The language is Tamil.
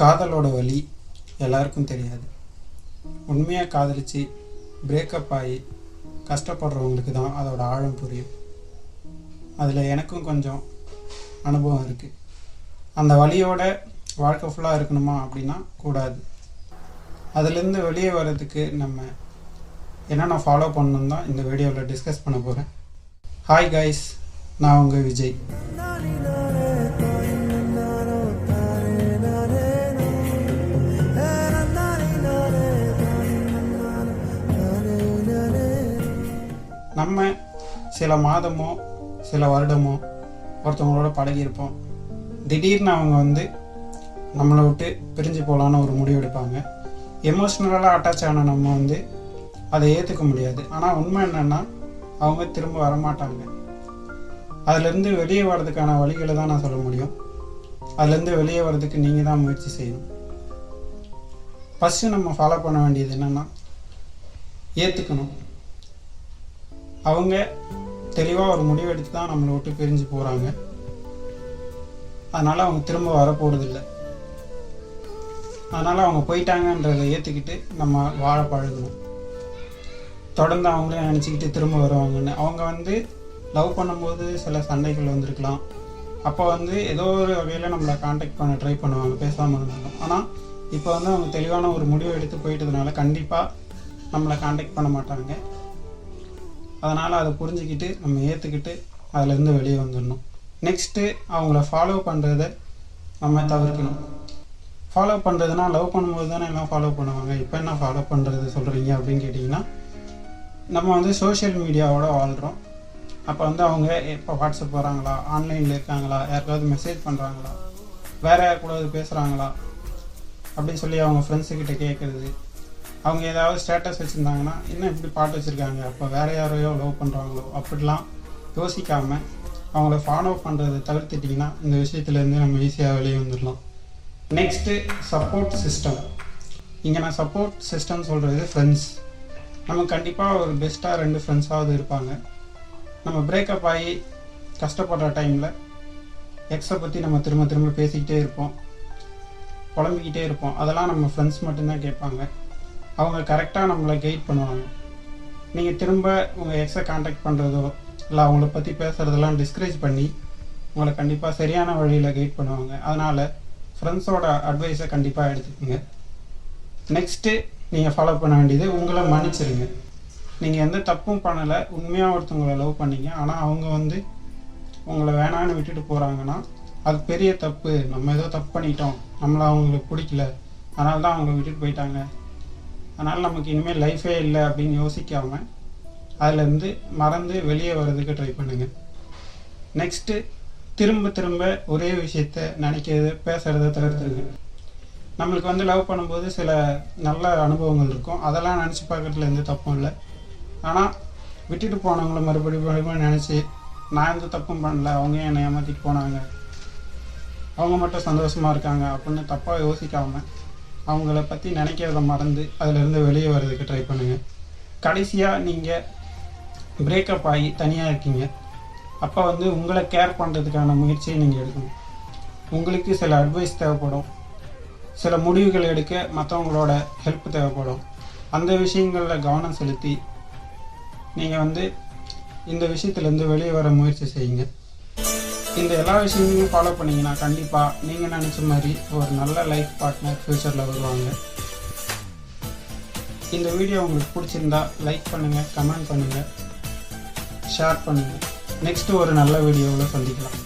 காதலோட வழி எல்லாருக்கும் தெரியாது. உண்மையாக காதலிச்சு பிரேக்கப் ஆகி கஷ்டப்படுறவங்களுக்கு தான் அதோட ஆழம் புரியும். அதில் எனக்கும் கொஞ்சம் அனுபவம் இருக்குது அந்த வழியோட வாழ்க்கை ஃபுல்லாக இருக்கணுமா அப்படின்னா கூடாது. அதுலேருந்து வெளியே வர்றதுக்கு நம்ம என்னென்ன ஃபாலோ பண்ணணும் தான் இந்த வீடியோவில் டிஸ்கஸ் பண்ண போகிறேன் ஹாய் கைஸ் நான் உங்கள் விஜய். நம்ம சில மாதமோ சில வருடமோ ஒருத்தவங்களோட பழகியிருப்போம். திடீர்னு அவங்க வந்து நம்மளை விட்டு பிரிஞ்சு போகலான்னு ஒரு முடிவு எடுப்பாங்க. எமோஷ்னலாக அட்டாச் ஆன நம்ம வந்து அதை ஏற்றுக்க முடியாது. ஆனால் உண்மை என்னென்னா அவங்க திரும்ப வரமாட்டாங்க. அதுலேருந்து வெளியே வர்றதுக்கான வழிகளை தான் நான் சொல்ல முடியும். அதுலேருந்து வெளியே வர்றதுக்கு நீங்கள் தான் முயற்சி செய்யணும். ஃபஸ்ட்டு நம்ம ஃபாலோ பண்ண வேண்டியது என்னென்னா ஏற்றுக்கணும் அவங்க தெளிவாக ஒரு முடிவு எடுத்து தான் நம்மளை விட்டு பிரிஞ்சு போகிறாங்க அதனால் அவங்க திரும்ப வரப்போகிறதில்ல அதனால் அவங்க போயிட்டாங்கன்றதை ஏற்றுக்கிட்டு நம்ம வாழ பழகணும் தொடர்ந்து அவங்களே நினச்சிக்கிட்டு திரும்ப வருவாங்கன்னு. அவங்க வந்து லவ் பண்ணும்போது சில சண்டைகள் வந்திருக்கலாம். அப்போ வந்து ஏதோ ஒரு வகையில் நம்மளை காண்டாக்ட் பண்ண ட்ரை பண்ணுவாங்க பேசாமல் இருந்தாலும். ஆனால் இப்போ வந்து அவங்க தெளிவான ஒரு முடிவு எடுத்து போயிட்டதுனால கண்டிப்பாக நம்மளை காண்டாக்ட் பண்ண மாட்டாங்க. அதனால் அதை புரிஞ்சுக்கிட்டு நம்ம ஏற்றுக்கிட்டு அதிலேருந்து வெளியே வந்துடணும். நெக்ஸ்ட்டு அவங்கள ஃபாலோ பண்ணுறத நம்ம தவிர்க்கணும். ஃபாலோ பண்ணுறதுனா லவ் பண்ணும்போது தானே எல்லாம் ஃபாலோ பண்ணுவாங்க. இப்போ என்ன ஃபாலோ பண்ணுறது சொல்கிறீங்க அப்படின்னு கேட்டிங்கன்னா நம்ம வந்து சோஷியல் மீடியாவோட வாழ்கிறோம் அப்போ வந்து அவங்க எப்போ வாட்ஸ்அப் வராங்களா? ஆன்லைனில் இருக்காங்களா? யாருக்காவது மெசேஜ் பண்ணுறாங்களா வேறு யார் பேசுகிறாங்களா அப்படின்னு சொல்லி அவங்க ஃப்ரெண்ட்ஸுக்கிட்ட கேட்குறது. அவங்க ஏதாவது ஸ்டேட்டஸ் வச்சுருந்தாங்கன்னா என்ன இப்படி பாட்டு வச்சுருக்காங்க? அப்போ வேறு யாரையோ லவ் பண்ணுறாங்களோ அப்படிலாம் யோசிக்காமல் அவங்கள ஃபாலோ பண்ணுறதை தவிர்த்துட்டிங்கன்னா இந்த விஷயத்துலேருந்து நம்ம ஈஸியாக வெளியே வந்துடலாம் நெக்ஸ்ட்டு சப்போர்ட் சிஸ்டம் இங்கே நான் சப்போர்ட் சிஸ்டம் சொல்கிறது ஃப்ரெண்ட்ஸ் நம்ம கண்டிப்பாக ஒரு பெஸ்ட்டாக ரெண்டு ஃப்ரெண்ட்ஸாவது இருப்பாங்க. நம்ம பிரேக்கப் ஆகி கஷ்டப்படுற டைமில் எக்ஸை பற்றி நம்ம திரும்ப திரும்ப பேசிக்கிட்டே இருப்போம். புலம்பிக்கிட்டே இருப்போம். அதெல்லாம் நம்ம ஃப்ரெண்ட்ஸ் மட்டும்தான் கேட்பாங்க. அவங்க கரெக்டாக நம்மளை கைட் பண்ணுவாங்க. நீங்கள் திரும்ப உங்கள் எக்ஸை காண்டாக்ட் பண்ணுறதோ இல்லை அவங்கள பற்றி பேசுகிறதெல்லாம் டிஸ்கரேஜ் பண்ணி உங்களை கண்டிப்பாக சரியான வழியில் கைட் பண்ணுவாங்க. அதனால் ஃப்ரெண்ட்ஸோட அட்வைஸை கண்டிப்பாக எடுத்துக்கோங்க. நெக்ஸ்ட்டு நீங்கள் ஃபாலோ பண்ண வேண்டியது உங்களை மன்னிச்சிருங்க. நீங்கள் எந்த தப்பும் பண்ணலை உண்மையாக ஒருத்தவங்களை லவ் பண்ணீங்க. ஆனால் அவங்க வந்து உங்களை வேணான்னு விட்டுட்டு போகிறாங்கன்னா அது பெரிய தப்பு. நம்ம ஏதோ தப்பு பண்ணிட்டோம். நம்மளை அவங்களுக்கு பிடிக்கல. அதனால தான் அவங்க விட்டுட்டு போயிட்டாங்க. அதனால் நமக்கு இனிமேல் லைஃபே இல்லை அப்படின்னு யோசிக்காமல் அதுலேருந்து மறந்து வெளியே வர்றதுக்கு ட்ரை பண்ணுங்கள் நெக்ஸ்ட்டு திரும்ப திரும்ப ஒரே விஷயத்த நினைக்கிறது பேசுகிறத தவிர்த்துருங்க. நம்மளுக்கு வந்து லவ் பண்ணும்போது சில நல்ல அனுபவங்கள் இருக்கும். அதெல்லாம் நினச்சி பார்க்கறதுல எந்த தப்பும் இல்லை. ஆனால் விட்டுட்டு போனவங்கள மறுபடியும் மறுபடியும் நினச்சி நான் எந்த தப்பும் பண்ணல அவங்க என்னை ஏமாற்றிட்டு போனாங்க அவங்க மட்டும் சந்தோஷமாக இருக்காங்க அப்படின்னு தப்பாக யோசிக்காமல் அவங்கள பற்றி நினைக்கிறத மறந்து அதிலேருந்து வெளியே வர்றதுக்கு ட்ரை பண்ணுங்கள் கடைசியாக நீங்கள் பிரேக்கப் ஆகி தனியாக இருக்கீங்க. அப்போ வந்து உங்களை கேர் பண்ணுறதுக்கான முயற்சியை நீங்கள் எடுக்கணும். உங்களுக்கு சில அட்வைஸ் தேவைப்படும். சில முடிவுகள் எடுக்க மற்றவங்களோட ஹெல்ப் தேவைப்படும். அந்த விஷயங்களில் கவனம் செலுத்தி நீங்கள் வந்து இந்த விஷயத்துலேருந்து வெளியே வர முயற்சி செய்யுங்க. இந்த எல்லா விஷயங்களையும் ஃபாலோ பண்ணிங்கன்னா கண்டிப்பாக நீங்கள் நினச்ச மாதிரி ஒரு நல்ல லைஃப் பார்ட்னர் ஃப்யூச்சரில் வருவாங்க. இந்த வீடியோ உங்களுக்கு பிடிச்சிருந்தா லைக் பண்ணுங்கள் கமெண்ட் பண்ணுங்கள் ஷேர் பண்ணுங்கள் நெக்ஸ்ட்டு ஒரு நல்ல வீடியோவில் சந்திக்கலாம்.